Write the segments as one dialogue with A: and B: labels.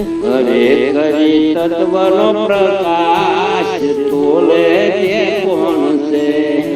A: હરે કરી તત્વનો પ્રકાશ તોલે તે કોણ છે?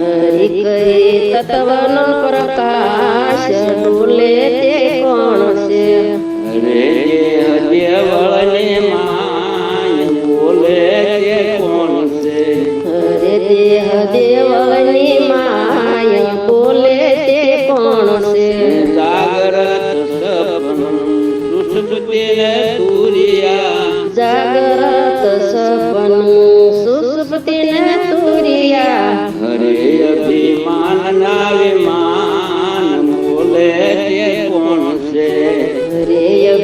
B: હરિ કરી તત્વનો પ્રકાશ તોલે તે કોણ છે?
A: હરે દેહ દેવળને માય બોલે તે કોણ છે?
B: હરે દેહ દેવની માય બોલે તે કોણ છે?
A: જાગરત સપન સુષુપ્તિ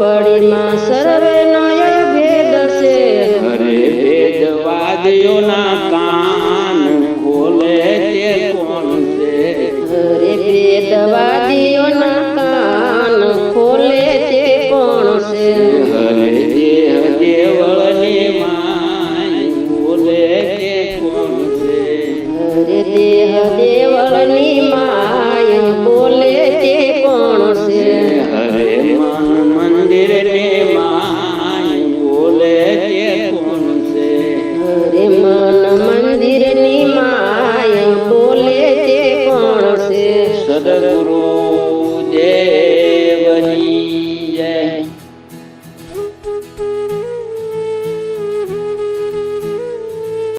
A: પડીમાં સર્વે નય ભેદ છે.
B: અરે ભેદવાદીઓના કાન બોલે તે કોણ છે?
A: અરે ભેદવાદીઓના કાન ખોલે તે કોણ છે?
B: હરે દેવ દેવ